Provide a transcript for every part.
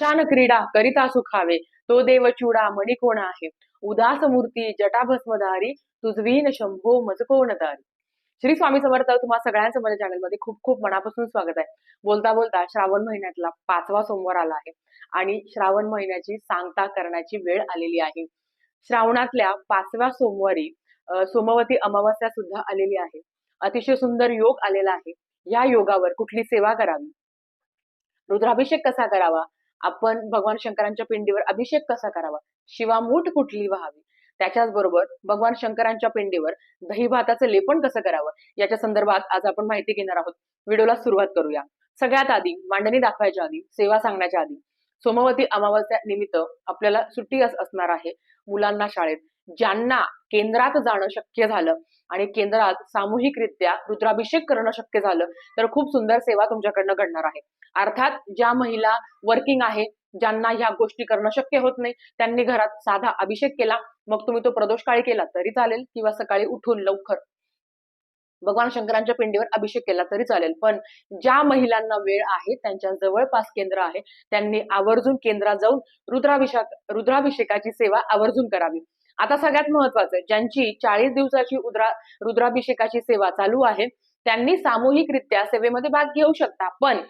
क्षान क्रीडा करिता सुखावे तो देव चुडा मणी कोण आहे. उदास मूर्ती जटाभस्मधारी तुझवीन शंभो मज कोण श्री स्वामी समर्थ तुम्हाला सगळ्यांचं माझ्या चॅनलमध्ये खूप खूप मनापासून स्वागत आहे. बोलता बोलता श्रावण महिन्यातला पाचवा सोमवार आला आहे आणि श्रावण महिन्याची सांगता करण्याची वेळ आलेली आहे. श्रावणातल्या पाचव्या सोमवारी अं, सोमवती अमावस्या सुद्धा आलेली आहे. अतिशय सुंदर योग आलेला आहे. या योगावर कुठली सेवा करावी? रुद्राभिषेक कसा करावा? आपण भगवान शंकरांच्या पिंडीवर अभिषेक कसा करावा? शिवामूठ कुठली व्हावी? त्याच्याच बरोबर भगवान शंकरांच्या पिंडीवर दही भाताचं लेपन कसं करावं? याच्या संदर्भात आज आपण माहिती घेणार आहोत. व्हिडिओला सुरुवात करूया. सगळ्यात आधी मांडणी दाखवायच्या आधी सेवा सांगण्याच्या आधी सोमवती अमावस्या निमित्त आपल्याला सुट्टी असणार आहे मुलांना शाळेत. ज्यांना केंद्रात जाणं शक्य झालं आणि केंद्रात सामूहिकरित्या रुद्राभिषेक करणं शक्य झालं तर खूप सुंदर सेवा तुमच्याकडनं घडणार आहे. अर्थात ज्या महिला वर्किंग आहे ज्यांना ह्या गोष्टी करणं शक्य होत नाही त्यांनी घरात साधा अभिषेक केला मग तुम्ही तो प्रदोष काळी केला तरी चालेल किंवा सकाळी उठून लवकर भगवान शंकरांच्या पिंडीवर अभिषेक केला तरी चालेल. पण ज्या महिलांना वेळ आहे त्यांच्या जवळपास केंद्र आहे त्यांनी आवर्जून केंद्रात जाऊन रुद्राभिषेक रुद्राभिषेकाची सेवा आवर्जून करावी. आता सगळ्यात महत्वाचं ज्यांची चाळीस दिवसाची उद्रा रुद्राभिषेकाची सेवा चालू आहे त्यांनी सामूहिकरित्या सेवेमध्ये भाग घेऊ शकता. पण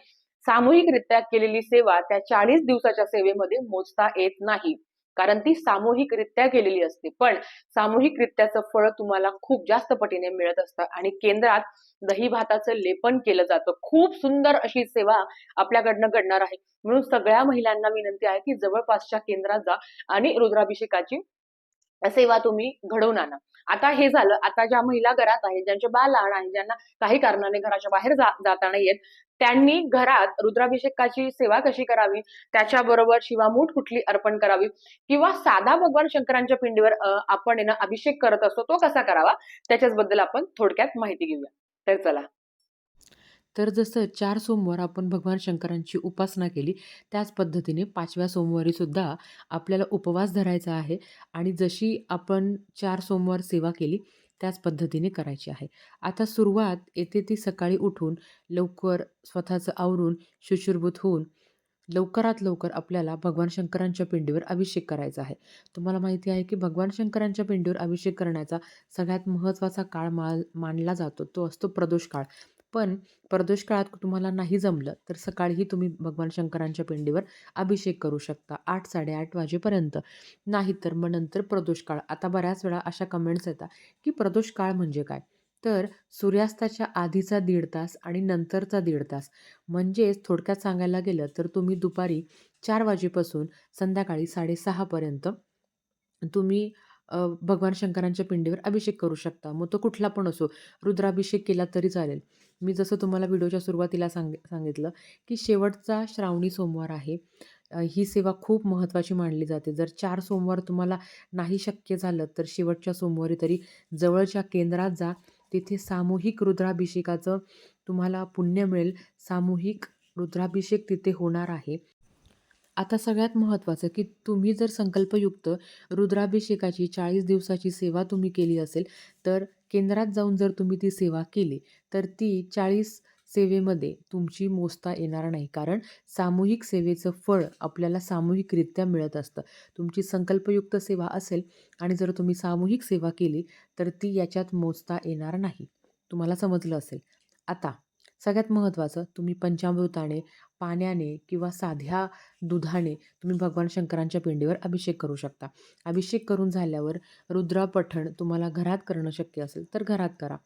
सामूहिकरित्या केलेली सेवा त्या चाळीस दिवसाच्या सेवेमध्ये मोजता येत नाही कारण ती सामूहिकरित्या केलेली असते. पण सामूहिकरित्याचं फळ तुम्हाला खूप जास्त पटीने मिळत असतं आणि केंद्रात दही भाताचं लेपन केलं जातं. खूप सुंदर अशी सेवा आपल्याकडनं घडणार आहे. म्हणून सगळ्या महिलांना विनंती आहे की जवळपासच्या केंद्रात जा आणि रुद्राभिषेकाची सेवा तुम्ही घडवून आणा. आता हे झालं आता ज्या महिला घरात आहेत ज्यांचे बाल लहान आहे ज्यांना काही कारणाने घराच्या बाहेर जा- जाता नाही येत त्यांनी घरात रुद्राभिषेकाची सेवा कशी करावी? त्याच्याबरोबर शिवामूठ कुठली अर्पण करावी? किंवा साधा भगवान शंकरांच्या पिंडीवर आपण अभिषेक करत असतो तो कसा करावा? त्याच्याच बद्दल आपण थोडक्यात माहिती घेऊया. तर चला. तर जसं चार सोमवार आपण भगवान शंकरांची उपासना केली त्याच पद्धतीने पाचव्या सोमवारीसुद्धा आपल्याला उपवास धरायचा आहे आणि जशी आपण चार सोमवार सेवा केली त्याच पद्धतीने करायची आहे. आता सुरुवात येते ती सकाळी उठून लवकर स्वतःचं आवरून शुशुरभूत होऊन लवकरात लवकर आपल्याला भगवान शंकरांच्या पिंडीवर अभिषेक करायचा आहे. तुम्हाला माहिती आहे की भगवान शंकरांच्या पिंडीवर अभिषेक करण्याचा सगळ्यात महत्त्वाचा काळ मा मानला जातो तो असतो प्रदोष काळ पण प्रदोष काळात तुम्हाला नाही जमलं तर सकाळीही तुम्ही भगवान शंकरांच्या पिंडीवर अभिषेक करू शकता आठ साडेआठ वाजेपर्यंत. नाही तर मग नंतर प्रदोष काळ आता बऱ्याच वेळा अशा कमेंट्स येतात की प्रदोष काळ म्हणजे काय? तर सूर्यास्ताच्या आधीचा दीड तास आणि नंतरचा दीड तास. म्हणजेच थोडक्यात सांगायला गेलं तर तुम्ही दुपारी चार वाजेपासून संध्याकाळी साडेसहापर्यंत तुम्ही अ, भगवान शंकरांच्या पिंडीवर अभिषेक करू शकता. मग तो कुठला पण असो रुद्राभिषेक केला तरी चालेल. मी जसं तुम्हाला व्हिडिओच्या सुरुवातीला सांग सांगितलं की शेवटचा श्रावणी सोमवार आहे. अ, ही सेवा खूप महत्त्वाची मानली जाते. जर चार सोमवार तुम्हाला नाही शक्य झालं तर शेवटच्या सोमवारी तरी जवळच्या केंद्रात जा. तिथे सामूहिक रुद्राभिषेकाचं तुम्हाला पुण्य मिळेल. सामूहिक रुद्राभिषेक तिथे होणार आहे. आता सगळ्यात महत्त्वाचं की तुम्ही जर संकल्पयुक्त रुद्राभिषेकाची चाळीस दिवसाची सेवा तुम्ही केली असेल तर केंद्रात जाऊन जर तुम्ही ती सेवा केली तर ती चाळीस सेवेमध्ये तुमची मोजता येणार नाही. कारण सामूहिक सेवेचं फळ आपल्याला सामूहिकरित्या मिळत असतं. तुमची संकल्पयुक्त सेवा असेल आणि जर तुम्ही सामूहिक सेवा केली तर ती याच्यात मोजता येणार नाही. तुम्हाला समजलं असेल? आता सगळ्यात महत्त्वाचं तुम्ही पंचामृताने पाण्याने किंवा साध्या दुधाने तुम्ही भगवान शंकरांच्या पिंडीवर अभिषेक करू शकता. अभिषेक करून झाल्यावर रुद्रापठण तुम्हाला घरात करणं शक्य असेल तर घरात करा.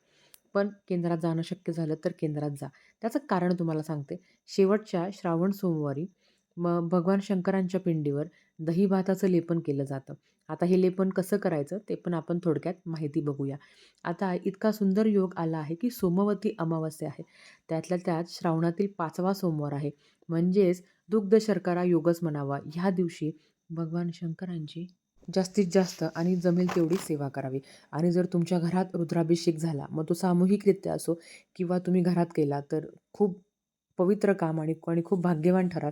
पण केंद्रात जाणं शक्य झालं तर केंद्रात जा. त्याचं कारण तुम्हाला सांगते. शेवटच्या श्रावण सोमवारी मग भगवान शंकरांच्या पिंडीवर दही भाताचं लेपन केलं जातं. आता हे लेपन कसं करायचं ते पण आपण थोडक्यात माहिती बघूया. आता इतका सुंदर योग आला आहे की सोमवती अमावस्या आहे. त्यातल्या त्यात श्रावणातील पाचवा सोमवार आहे. म्हणजेच दुग्ध शर्करा योगच म्हणावा. ह्या दिवशी भगवान शंकरांची जास्तीत जास्त आणि जमेल तेवढी सेवा करावी. आणि जर तुमच्या घरात रुद्राभिषेक झाला मग तो सामूहिकरित्या असो किंवा तुम्ही घरात केला तर खूप पवित्र काम आणि आणि खूप भाग्यवान ठराल.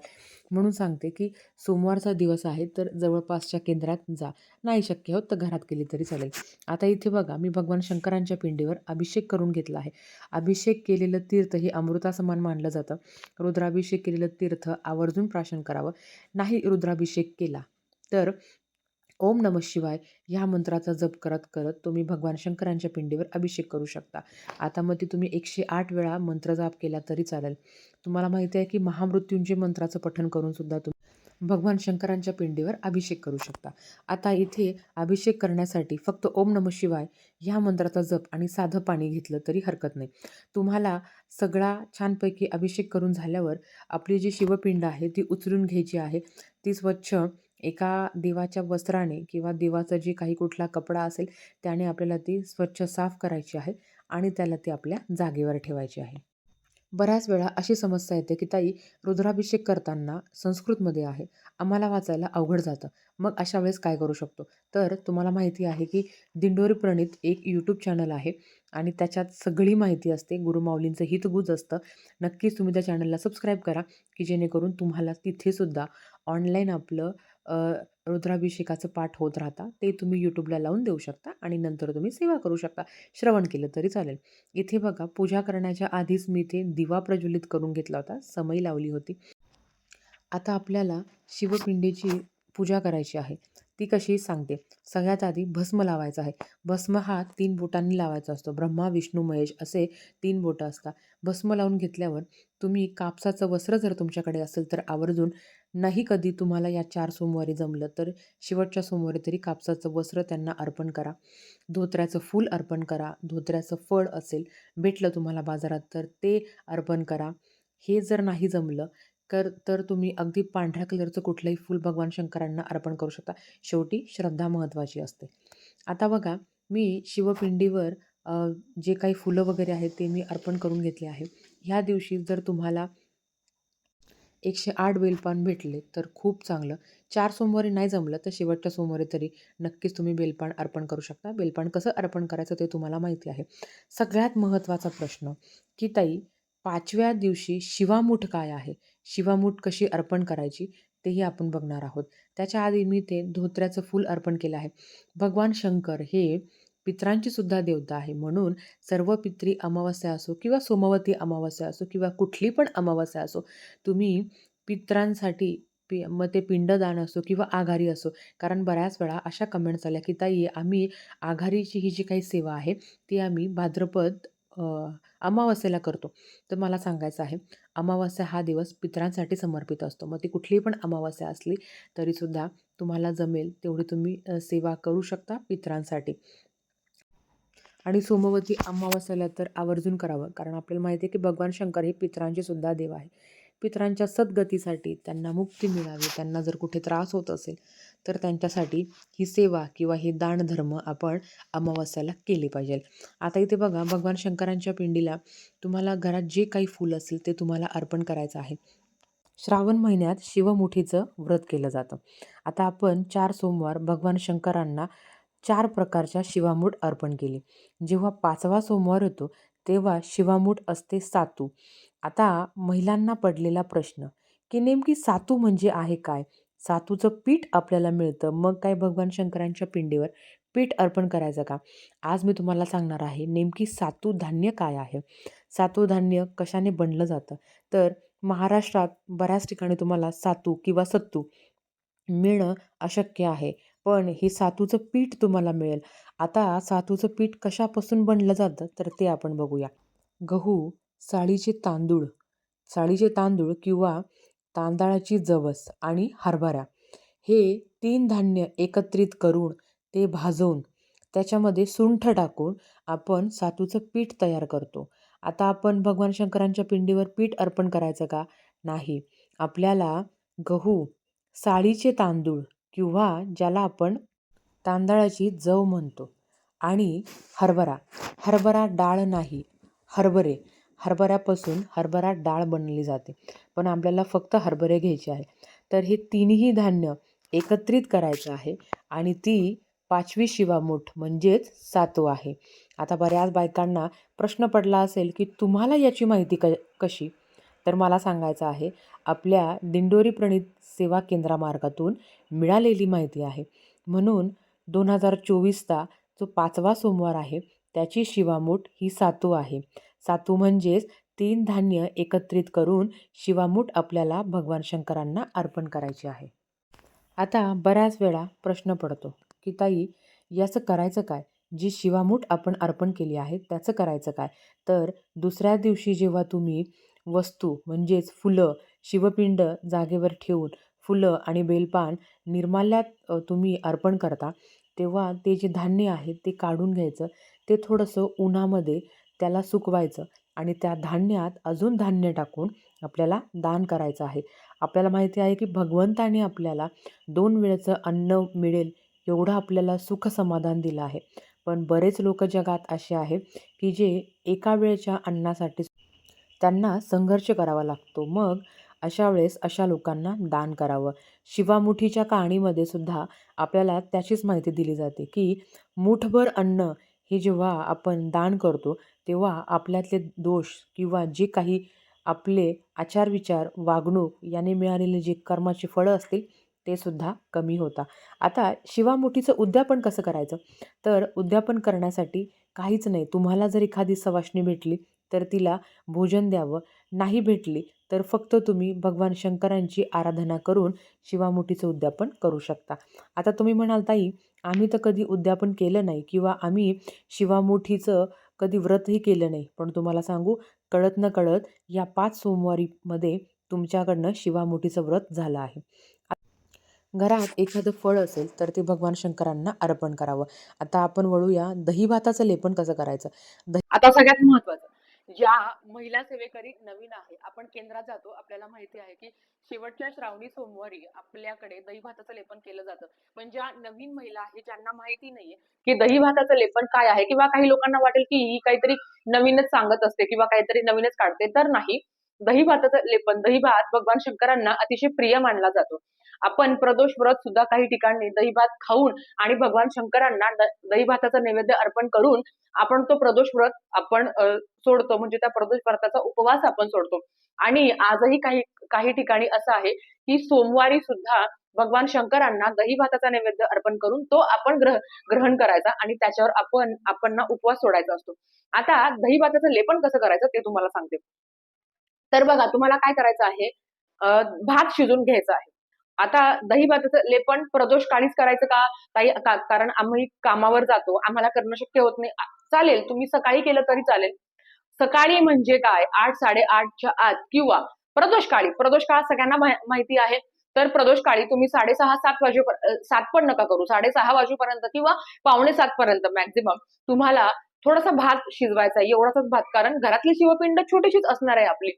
म्हणून सांगते की सोमवारचा दिवस आहे तर जवळपासच्या केंद्रात जा. नाही शक्य होत तर घरात केली तरी चालेल. आता इथे बघा मी भगवान शंकरांच्या पिंडीवर अभिषेक करून घेतला आहे. अभिषेक केलेलं तीर्थ हे अमृतासमान मानलं जातं. रुद्राभिषेक केलेलं तीर्थ आवर्जून प्राशन करावं. नाही रुद्राभिषेक केला तर ओम नम शिवाय ह्या मंत्राचा जप करत करत तुम्ही भगवान शंकरांच्या पिंडीवर अभिषेक करू शकता. आता मग ती तुम्ही एकशे आठ वेळा मंत्र जाप केला तरी चालेल. तुम्हाला माहिती आहे की महामृत्यूंचे मंत्राचं पठण करूनसुद्धा तुम्ही भगवान शंकरांच्या पिंडीवर अभिषेक करू शकता. आता इथे अभिषेक करण्यासाठी फक्त ओम नम शिवाय ह्या मंत्राचा जप आणि साधं पाणी घेतलं तरी हरकत नाही. तुम्हाला सगळा छानपैकी अभिषेक करून झाल्यावर आपली जी शिवपिंड आहे ती उचलून घ्यायची आहे. ती स्वच्छ एका देवाच्या वस्त्राने किंवा दिवाचं जी काही कुठला कपडा असेल त्याने आपल्याला ती स्वच्छ साफ करायची आहे आणि त्याला ती आपल्या जागेवर ठेवायची आहे. बऱ्याच वेळा अशी समस्या येते की ताई रुद्राभिषेक करताना संस्कृतमध्ये आहे आम्हाला वाचायला अवघड जातं. मग अशा वेळेस काय करू शकतो? तर तुम्हाला माहिती आहे की दिंडोरी प्रणित एक यूट्यूब चॅनल आहे आणि त्याच्यात सगळी माहिती असते. गुरुमाऊलींचं हितगुज असतं. नक्कीच तुम्ही त्या चॅनलला सबस्क्राईब करा की जेणेकरून तुम्हाला तिथेसुद्धा ऑनलाईन आपलं रुद्राभिषेकाचं पाठ होत राहता ते तुम्ही यूट्यूबला लावून देऊ शकता आणि नंतर तुम्ही सेवा करू शकता. श्रवण केलं तरी चालेल. इथे बघा पूजा करण्याच्या आधीच मी इथे दिवा प्रज्वलित करून घेतला होता समई लावली होती. आता आपल्याला शिवपिंडीची पूजा करायची आहे. ती कशी सांगते? सगळ्यात आधी भस्म लावायचा आहे. भस्म हा तीन बोटांनी लावायचा असतो. ब्रह्मा विष्णू महेश असे तीन बोटं असतात. भस्म लावून घेतल्यावर तुम्ही कापसाचं वस्त्र जर तुमच्याकडे असेल तर आवर्जून नाही कधी तुम्हाला या चार सोमवारी जमलं तर शेवटच्या सोमवारी तरी कापसाचं वस्त्र त्यांना अर्पण करा. धोत्र्याचं फूल अर्पण करा. धोत्र्याचं फळ असेल भेटलं तुम्हाला बाजारात तर ते अर्पण करा. हे जर नाही जमलं कर तर तुम्ही अगदी पांढऱ्या कलरचं कुठलंही फूल भगवान शंकरांना अर्पण करू शकता. शेवटी श्रद्धा महत्त्वाची असते. आता बघा मी शिवपिंडीवर जे काही फुलं वगैरे आहेत ते मी अर्पण करून घेतले आहे. ह्या दिवशी जर तुम्हाला एकशे आठ बेलपान भेटले तर खूप चांगलं. चार सोमवारी नाही जमलं तर शेवटच्या सोमवारी तरी नक्कीच तुम्ही बेलपान अर्पण करू शकता. बेलपान कसं अर्पण करायचं ते तुम्हाला माहिती आहे. सगळ्यात महत्त्वाचा प्रश्न की ताई पाचव्या दिवशी शिवामूठ काय आहे? शिवामूठ कशी अर्पण करायची तेही आपण बघणार आहोत. त्याच्या आधी मी ते धोत्र्याचं फूल अर्पण केलं आहे. भगवान शंकर हे पित्रांची सुद्धा देवता आहे. म्हणून सर्व पित्री अमावस्या असो किंवा सोमवती अमावस्या असो किंवा कुठली पण अमावस्या असो तुम्ही पित्रांसाठी पि मग ते पिंडदान असो किंवा आघारी असो कारण बऱ्याच वेळा अशा कमेंट्स आल्या की ताई आम्ही आघारीची ही जी काही सेवा आहे ती आम्ही भाद्रपद अमावस्येला करतो. तर मला सांगायचं आहे अमावस्या हा दिवस पितरांसाठी समर्पित असतो. मग ती कुठलीही पण अमावस्या असली तरीसुद्धा तुम्हाला जमेल तेवढी तुम्ही सेवा करू शकता पितरांसाठी. आणि सोमवती अमावस्याला तर आवर्जून करावं. कारण आपल्याला माहिती आहे की भगवान शंकर हे पित्रांचे सुद्धा देव आहे पितरांच्या सद्गतीसाठी त्यांना मुक्ती मिळावी त्यांना जर कुठे त्रास होत असेल तर त्यांच्यासाठी ही सेवा किंवा हे दानधर्म आपण अमावस्याला केले पाहिजे. आता इथे बघा भगवान शंकरांच्या पिंडीला तुम्हाला घरात जे काही फूल असेल ते तुम्हाला अर्पण करायचं आहे. श्रावण महिन्यात शिवमुठीचं व्रत केलं जातं. आता आपण चार सोमवार भगवान शंकरांना चार प्रकारच्या शिवामूठ अर्पण केली. जेव्हा पाचवा सोमवार होतो तेव्हा शिवामूठ असते सातू. आता महिलांना पडलेला प्रश्न की नेमकी सातू म्हणजे आहे काय? सातूचं पीठ आपल्याला मिळतं. मग काय भगवान शंकरांच्या पिंडीवर पीठ अर्पण करायचं का? आज मी तुम्हाला सांगणार आहे नेमकी सातू धान्य काय आहे? सातू धान्य कशाने बनलं जातं? तर महाराष्ट्रात बऱ्याच ठिकाणी तुम्हाला सातू किंवा सत्तू मिळणं अशक्य आहे. पण हे सातूचं पीठ तुम्हाला मिळेल. आता सातूचं पीठ कशापासून बनलं जातं तर ते आपण बघूया. गहू साळीचे तांदूळ. साळीचे तांदूळ किंवा तांदळाची जवस आणि हरभरा. हे तीन धान्य एकत्रित करून ते भाजवून त्याच्यामध्ये सुंठ टाकून आपण सातूचं पीठ तयार करतो. आता आपण भगवान शंकरांच्या पिंडीवर पीठ अर्पण करायचं का? नाही. आपल्याला गहू साळीचे तांदूळ किंवा ज्याला आपण तांदळाची जव म्हणतो. आणि हरभरा. हरभरा डाळ नाही. हरभरे. हरभऱ्यापासून हरभरा डाळ बनली जाते. पण आपल्याला फक्त हरभरे घ्यायचे आहे. तर हे तिन्ही धान्य एकत्रित करायचं आहे आणि ती पाचवी शिवामूठ म्हणजेच सातू आहे. आता बऱ्याच बायकांना प्रश्न पडला असेल की तुम्हाला याची माहिती क कशी? तर मला सांगायचं आहे आपल्या दिंडोरी प्रणित सेवा केंद्रामार्गातून मिळालेली माहिती आहे. म्हणून दोन हजार चोवीसचा जो पाचवा सोमवार आहे त्याची शिवामूठ ही सातू आहे. सातू म्हणजेच तीन धान्य एकत्रित करून शिवामूठ आपल्याला भगवान शंकरांना अर्पण करायची आहे. आता बऱ्याच वेळा प्रश्न पडतो की ताई याचं करायचं काय? जी शिवामूठ आपण अर्पण केली आहे त्याचं करायचं काय? तर दुसऱ्या दिवशी जेव्हा तुम्ही वस्तू म्हणजेच फुलं शिवपिंड जागेवर ठेवून फुलं आणि बेलपान निर्माल्यात तुम्ही अर्पण करता तेव्हा ते जे धान्य आहे ते काढून घ्यायचं ते थोडंसं उन्हामध्ये त्याला सुकवायचं आणि त्या धान्यात अजून धान्य टाकून आपल्याला दान करायचं आहे. आपल्याला माहिती आहे की भगवंताने आपल्याला दोन वेळेचं अन्न मिळेल एवढं आपल्याला सुख समाधान दिलं आहे. पण बरेच लोक जगात असे आहे की जे एका वेळच्या अन्नासाठी त्यांना संघर्ष करावा लागतो. मग अशा वेळेस अशा लोकांना दान करावं. शिवामुठीच्या कहाणीमध्ये सुद्धा आपल्याला त्याचीच माहिती दिली जाते की मुठभर अन्न हे जेव्हा आपण दान करतो तेव्हा आपल्यातले दोष किंवा जे काही आपले आचार विचार वागणूक याने मिळालेले जे कर्माची फळं असतील ते सुद्धा कमी होता. आता शिवामुठीचं उद्यापन कसं करायचं? तर उद्यापन करण्यासाठी काहीच नाही. तुम्हाला जर एखादी सवाशणी भेटली तर तिला भोजन द्यावं. नाही भेटली तर फक्त तुम्ही भगवान शंकरांची आराधना करून शिवामुठीचं उद्यापन करू शकता. आता तुम्ही म्हणाल ताई आम्ही तर कधी उद्यापन केलं नाही किंवा आम्ही शिवामुठीचं कधी व्रतही केलं नाही. पण तुम्हाला सांगू कळत न कळत या पाच सोमवारीमध्ये तुमच्याकडनं शिवामुठीचं व्रत झालं आहे. घरात एखादं फळ असेल तर ते भगवान शंकरांना अर्पण करावं. आता आपण वळूया दही भाताचं लेपन कसं करायचं? आता सगळ्यात महत्वाचं ज्या महिला सेवेकरी नवीन आहे आपण केंद्रात जातो आपल्याला माहिती आहे की शेवटच्या श्रावणी सोमवारी आपल्याकडे दही भाताचं लेपन केलं जातं. पण ज्या नवीन महिला आहे ज्यांना माहिती नाहीये की दही भाताचं लेपन काय आहे किंवा काही लोकांना वाटेल की ही काहीतरी नवीनच सांगत असते किंवा काहीतरी नवीनच काढते तर नाही. दही भाताचं लेपन दही भात भगवान शंकरांना अतिशय प्रिय मानला जातो. आपण प्रदोष व्रत सुद्धा काही ठिकाणी दही भात खाऊन आणि भगवान शंकरांना दही भाताचा नैवेद्य अर्पण करून आपण तो प्रदोष व्रत आपण सोडतो. म्हणजे त्या प्रदोष व्रताचा उपवास आपण सोडतो. आणि आजही काही काही ठिकाणी असं आहे की सोमवारी सुद्धा भगवान शंकरांना दही भाताचा नैवेद्य अर्पण करून तो आपण ग्रह ग्रहण करायचा आणि त्याच्यावर आपण आपण ना उपवास सोडायचा असतो. आता दही भाताचं लेपन कसं करायचं ते तुम्हाला सांगते. तर बघा तुम्हाला काय करायचं आहे? भात शिजून घ्यायचा आहे. आता दही भाताचं लेपन प्रदोष काळीच करायचं का? काही का- कारण आम्ही कामावर जातो आम्हाला करणं शक्य होत नाही. चालेल तुम्ही सकाळी केलं तरी चालेल. सकाळी म्हणजे काय? आठ साडेआठच्या आत किंवा प्रदोष काळी. प्रदोष काळ सगळ्यांना माहिती आहे. तर प्रदोष काळी तुम्ही साडेसहा सात वाजे सात पण नका करू. साडेसहा वाजेपर्यंत किंवा पावणे सात पर्यंत मॅक्झिमम तुम्हाला थोडासा भात शिजवायचा आहे एवढाच भात. कारण घरातली शिवपिंड छोटीशीच असणार आहे आपली.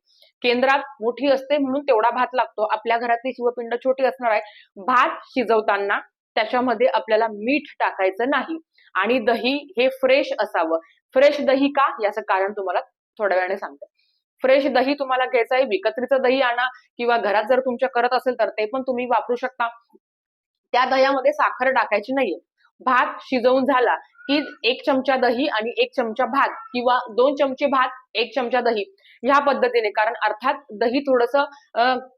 केंद्रात मोठी असते म्हणून तेवढा भात लागतो. आपल्या घरातली शिवपिंड छोटी असणार आहे. भात शिजवताना त्याच्यामध्ये आपल्याला मीठ टाकायचं नाही. आणि दही हे फ्रेश असावं. फ्रेश दही का? याचं कारण तुम्हाला थोड्या वेळाने सांगते. फ्रेश दही तुम्हाला घ्यायचं आहे. विकत्रीचं दही आणा किंवा घरात जर तुमच्या करत असेल तर ते पण तुम्ही वापरू शकता. त्या दह्यामध्ये साखर टाकायची नाहीये. भात शिजवून झाला की एक चमचा दही आणि एक चमचा भात किंवा दोन चमचे भात एक चमचा दही ह्या पद्धतीने. कारण अर्थात दही थोडस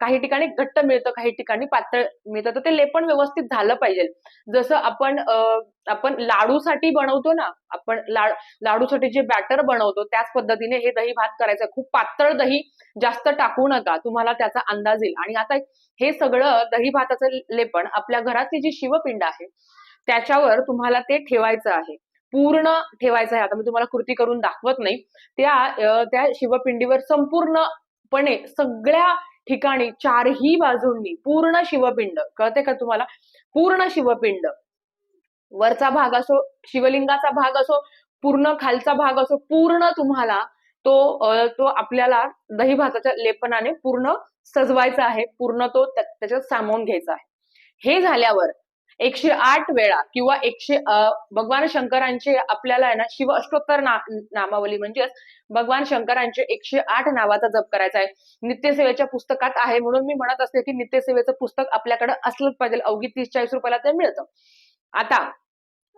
काही ठिकाणी घट्ट मिळतं काही ठिकाणी पातळ मिळतं. तर ते लेपण व्यवस्थित झालं पाहिजे. जसं आपण आपण लाडूसाठी बनवतो ना आपण लाड लाडूसाठी जे बॅटर बनवतो त्याच पद्धतीने हे दही भात करायचं. खूप पातळ दही जास्त टाकू नका तुम्हाला त्याचा अंदाज येईल. आणि आता हे सगळं दही भाताचं लेपण आपल्या घरातली जी शिवपिंड आहे त्याच्यावर तुम्हाला ते ठेवायचं आहे. पूर्ण ठेवायचं आहे. आता मी तुम्हाला कृती करून दाखवत नाही. त्या त्या शिवपिंडीवर संपूर्णपणे सगळ्या ठिकाणी चारही बाजूंनी पूर्ण शिवपिंड कळते का तुम्हाला? पूर्ण शिवपिंड. वरचा भाग असो शिवलिंगाचा भाग असो पूर्ण खालचा भाग असो पूर्ण तुम्हाला तो तो आपल्याला दही भाताच्या लेपनाने पूर्ण सजवायचा आहे. पूर्ण तो त्याच्यात सामावून घ्यायचा आहे. हे झाल्यावर एकशे आठ वेळा किंवा एकशे भगवान शंकरांचे आपल्याला आहे ना शिव अष्टोत्तर ना, नामावली म्हणजेच भगवान शंकरांचे एकशे आठ नावाचा जप करायचा आहे. नित्यसेवेच्या पुस्तकात आहे म्हणून मी म्हणत असते की नित्यसेवेचं पुस्तक आपल्याकडे असलंच पाहिजे. अवघी तीस चाळीस रुपयाला ते मिळतं. आता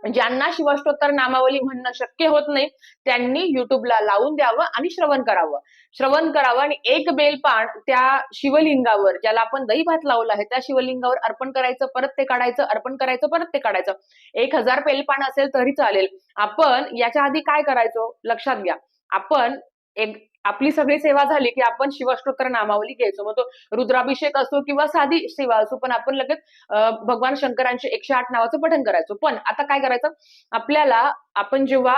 म्हणजे ज्यांना शिवाष्टोत्तर नामावली म्हणणं शक्य होत नाही त्यांनी युट्यूबला लावून द्यावं आणि श्रवण करावं. श्रवण करावं आणि एक बेलपान त्या शिवलिंगावर ज्याला आपण दही भात लावला आहे त्या शिवलिंगावर अर्पण करायचं परत ते काढायचं अर्पण करायचं परत ते काढायचं. एक हजार बेलपान असेल तरी चालेल. आपण याच्या आधी काय करायचो? लक्षात घ्या. आपण एक आपली सगळी सेवा झाली की आपण शिवस्तोत्र नामावली घ्यायचो. मग तो रुद्राभिषेक असो किंवा साधी सेवा असो पण आपण लगेच भगवान शंकरांचे एकशे आठ नावाचं पठण करायचो. पण आता काय करायचं? आपल्याला आपण जेव्हा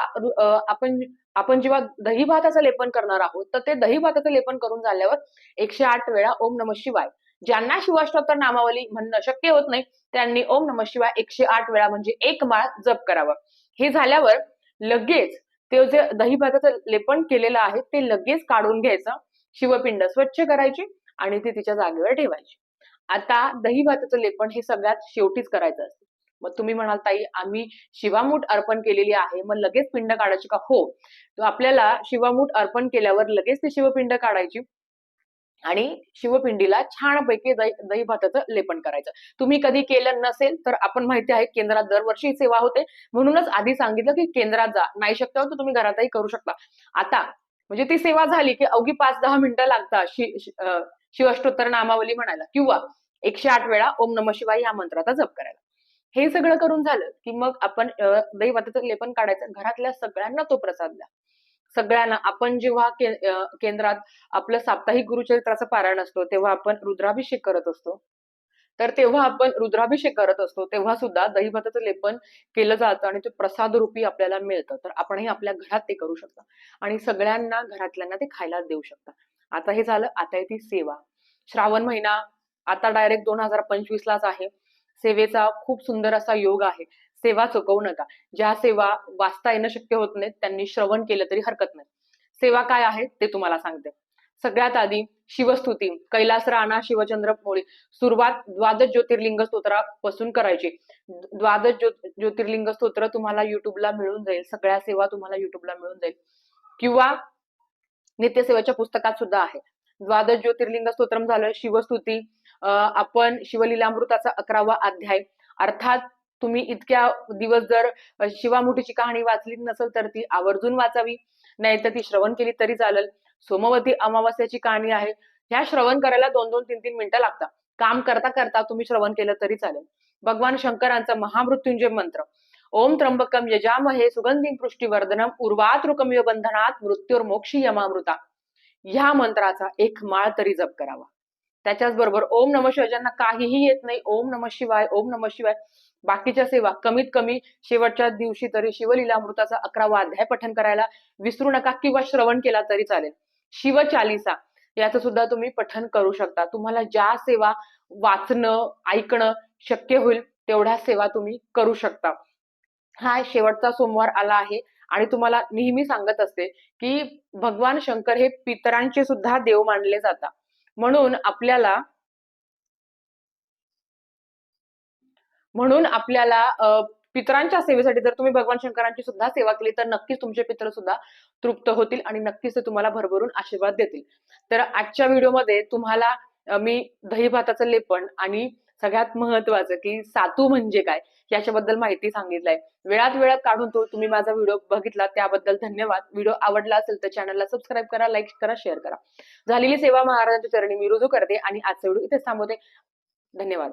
आपण आपण जेव्हा दही भाताचं लेपन करणार आहोत तर ते दही भाताचं लेपन करून झाल्यावर एकशे आठ वेळा ओम नम शिवाय. ज्यांना शिवाष्टोत्तर नामावली म्हणणं शक्य होत नाही त्यांनी ओम नम शिवाय एकशे आठ वेळा म्हणजे एक माळ जप करावं. हे झाल्यावर लगेच ते जे दही भाताचं लेपन केलेलं आहे ते लगेच काढून घ्यायचं शिवपिंड स्वच्छ करायची आणि ती तिच्या जागेवर ठेवायची. आता दही भाताचं लेपन हे सगळ्यात शेवटीच करायचं असतं. मग तुम्ही म्हणाल ताई आम्ही शिवामूठ अर्पण केलेली आहे मग लगेच पिंड काढायची का? हो तर आपल्याला शिवामूठ अर्पण केल्यावर लगेच ती शिवपिंड काढायची. आणि शिवपिंडीला छानपैकी दही दही भाताचं लेपन करायचं. तुम्ही कधी केलं नसेल तर आपण माहिती आहे केंद्रात दरवर्षी सेवा होते. म्हणूनच आधी सांगितलं की केंद्रात जा. नाही शक्य होतं तुम्ही घरातही करू शकता. आता म्हणजे ती सेवा झाली की अवघी पाच दहा मिनिटं लागतात. शि शि- शिवाष्टोत्तर नामावली म्हणायला. किंवा एकशे आठ वेळा ओम नम शिवाय या मंत्राचा जप करायला. हे सगळं करून झालं की मग आपण दही भाताचं लेपन काढायचं. घरातल्या सगळ्यांना तो प्रसाद द्या. सगळ्यांना आपण जेव्हा के- केंद्रात आपलं साप्ताहिक गुरुचरित्राचं पारायण असतो तेव्हा आपण रुद्राभिषेक करत असतो. तर तेव्हा आपण रुद्राभिषेक करत असतो तेव्हा सुद्धा दहीभाताचं लेपन केलं जातं आणि ते प्रसाद रूपी आपल्याला मिळतं. तर आपणही आपल्या घरात ते करू शकता. आणि सगळ्यांना घरातल्यांना ते खायला देऊ शकता. आता हे झालं आता येते सेवा. श्रावण महिना आता डायरेक्ट दोन हजार पंचवीस लाच आहे. सेवेचा खूप सुंदर असा योग आहे. सेवा चुकवू नका. ज्या सेवा वाचता येणं शक्य होत नाहीत त्यांनी श्रवण केलं तरी हरकत नाही. सेवा काय आहे ते तुम्हाला सांगते. सगळ्यात आधी शिवस्तुती कैलास राणा शिवचंद्र मोळी सुरुवात द्वादश ज्योतिर्लिंग स्तोत्रापासून करायची. द्वादश ज्यो ज्योतिर्लिंग स्तोत्र तुम्हाला युट्यूबला मिळून जाईल. सगळ्या सेवा तुम्हाला युट्यूबला मिळून जाईल. किंवा नित्यसेवाच्या पुस्तकात सुद्धा आहे. द्वादश ज्योतिर्लिंग स्तोत्रम झालं शिवस्तुती अं, आपण शिवलीलामृताचा अकरावा अध्याय. अर्थात तुम्ही इतक्या दिवस जर शिवामुठीची कहाणी वाचली नसेल तर ती आवर्जून वाचावी. नाहीतर ती श्रवण केली तरी चालेल. सोमवती अमावास्याची कहाणी आहे. ह्या श्रवण करायला दोन दोन तीन तीन मिनिटं लागतात. काम करता करता तुम्ही श्रवण केलं तरी चालेल. भगवान शंकरांचा महामृत्युंजय मंत्र. ओम त्र्यंबकम यजामहे सुगंधी पृष्टीवर्धनम उर्वातृकमिव बंधनात मृत्युर्मोक्षी यमामृता ह्या मंत्राचा एक माळ तरी जप करावा. त्याच्याच बरोबर ओम नम शिवाय ज्यांना काहीही येत नाही ओम नम शिवाय ओम नम शिवाय बाकीच्या सेवा कमीत कमी शेवटच्या दिवशी तरी शिवलीलामृताचा अकरावा अध्याय पठन करायला विसरू नका किंवा श्रवण केला तरी चालेल. शिवचालिसा याचं सुद्धा तुम्ही पठन करू शकता. तुम्हाला ज्या सेवा वाचणं ऐकणं शक्य होईल तेवढ्या सेवा तुम्ही करू शकता. हा शेवटचा सोमवार आला आहे आणि तुम्हाला नेहमी सांगत असते की भगवान शंकर हे पितरांचे सुद्धा देव मानले जातात. म्हणून आपल्याला म्हणून आपल्याला पितरांच्या सेवेसाठी जर तुम्ही भगवान शंकरांची सुद्धा सेवा केली तर नक्कीच तुमचे पित्र सुद्धा तृप्त होतील आणि नक्कीच ते तुम्हाला भरभरून आशीर्वाद देतील. तर आजच्या व्हिडिओमध्ये तुम्हाला मी दही भाताचं लेपन आणि सगळ्यात महत्वाचं की सातू म्हणजे काय याच्याबद्दल माहिती सांगितलंय. वेळात वेळात काढून तो तुम्ही माझा व्हिडिओ बघितला त्याबद्दल धन्यवाद. व्हिडिओ आवडला असेल तर चॅनलला सबस्क्राईब करा लाईक करा शेअर करा. झालेली सेवा महाराजांच्या चरणी मी रुजू करते आणि आजचा व्हिडिओ इथेच थांबवते. धन्यवाद.